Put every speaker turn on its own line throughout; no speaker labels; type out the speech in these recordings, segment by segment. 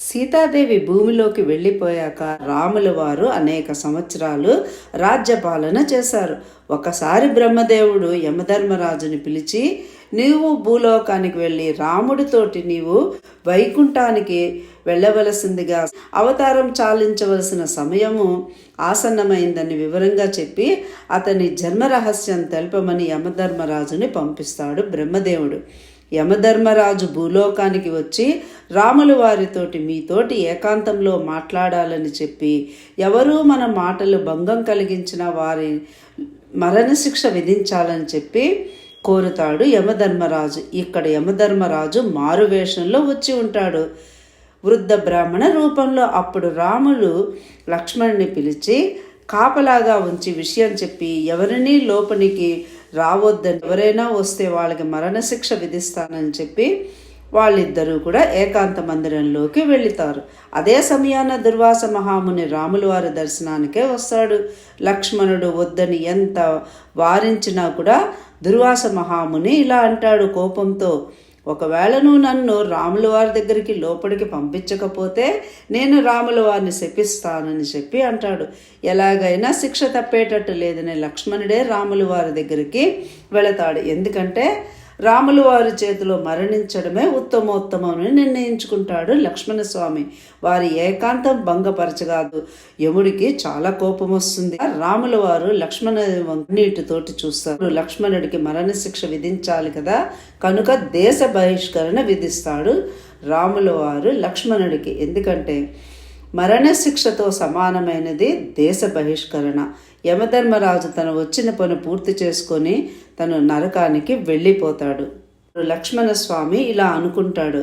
సీతాదేవి భూమిలోకి వెళ్ళిపోయాక రాముల వారు అనేక సంవత్సరాలు రాజ్యపాలన చేశారు. ఒకసారి బ్రహ్మదేవుడు యమధర్మరాజుని పిలిచి నీవు భూలోకానికి వెళ్ళి రాముడితోటి నీవు వైకుంఠానికి వెళ్ళవలసిందిగా అవతారం చాలించవలసిన సమయము ఆసన్నమైందని వివరంగా చెప్పి అతని జన్మ రహస్యం తెలపమని యమధర్మరాజుని పంపిస్తాడు బ్రహ్మదేవుడు. యమధర్మరాజు భూలోకానికి వచ్చి రాములు వారితోటి మీతోటి ఏకాంతంలో మాట్లాడాలని చెప్పి ఎవరూ మన మాటలు భంగం కలిగించిన వారి మరణశిక్ష విధించాలని చెప్పి కోరుతాడు యమధర్మరాజు. ఇక్కడ యమధర్మరాజు మారువేషంలో వచ్చి ఉంటాడు. వృద్ధ బ్రాహ్మణ రూపంలో అప్పుడు రాములు లక్ష్మణుని పిలిచి కాపలాగా ఉంచి విషయం చెప్పి ఎవరినీ లోపలికి రావద్దని ఎవరైనా వస్తే వాళ్ళకి మరణశిక్ష విధిస్తానని చెప్పి వాళ్ళిద్దరూ కూడా ఏకాంత మందిరంలోకి వెళుతారు. అదే సమయాన దుర్వాస మహాముని రాములవారి దర్శనానికే వస్తాడు. లక్ష్మణుడు వద్దని ఎంత వారించినా కూడా దుర్వాస మహాముని ఇలా అంటాడు కోపంతో ఒకవేళ నువ్వు నన్ను రాముల వారి దగ్గరికి లోపలికి పంపించకపోతే నేను రాముల వారిని శపిస్తానని చెప్పి అంటాడు. ఎలాగైనా శిక్ష తప్పేటట్టు లేదని లక్ష్మణుడే రాముల వారి దగ్గరికి వెళతాడు. ఎందుకంటే రాములు వారి చేతిలో మరణించడమే ఉత్తమోత్తమని నిర్ణయించుకుంటాడు లక్ష్మణస్వామి. వారి ఏకాంతం భంగపరచగాదు. యముడికి చాలా కోపం వస్తుంది రాముల వారు లక్ష్మణ నీటితోటి చూస్తారు. లక్ష్మణుడికి మరణశిక్ష విధించాలి కదా. కనుక దేశ బహిష్కరణ విధిస్తాడు రాముల వారు లక్ష్మణుడికి. ఎందుకంటే మరణశిక్షతో సమానమైనది దేశ బహిష్కరణ. యమధర్మరాజు తను వచ్చిన పని పూర్తి చేసుకొని తను నరకానికి వెళ్ళిపోతాడు. లక్ష్మణస్వామి ఇలా అనుకుంటాడు.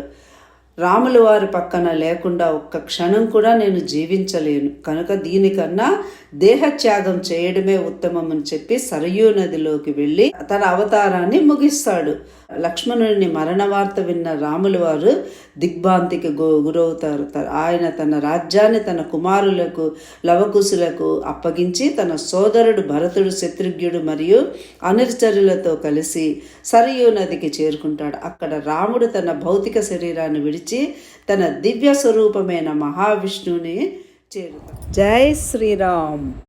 రాముల వారి పక్కన లేకుండా ఒక్క క్షణం కూడా నేను జీవించలేను. కనుక దీనికన్నా దేహత్యాగం చేయడమే ఉత్తమం అని చెప్పి సరయూ నదిలోకి వెళ్ళి తన అవతారాన్ని ముగిస్తాడు. లక్ష్మణుని మరణ వార్త విన్న రాముల వారు దిగ్భాంతికి గు గురవుతారు. ఆయన తన రాజ్యాన్ని తన కుమారులకు లవకుశులకు అప్పగించి తన సోదరుడు భరతుడు శత్రుఘ్నుడు మరియు అనుచరులతో కలిసి సరయూ నదికి చేరుకుంటాడు. అక్కడ రాముడు తన భౌతిక శరీరాన్ని విడిచి తన దివ్య స్వరూపమైన మహావిష్ణువుని చేరుతాడు. జై శ్రీరామ్.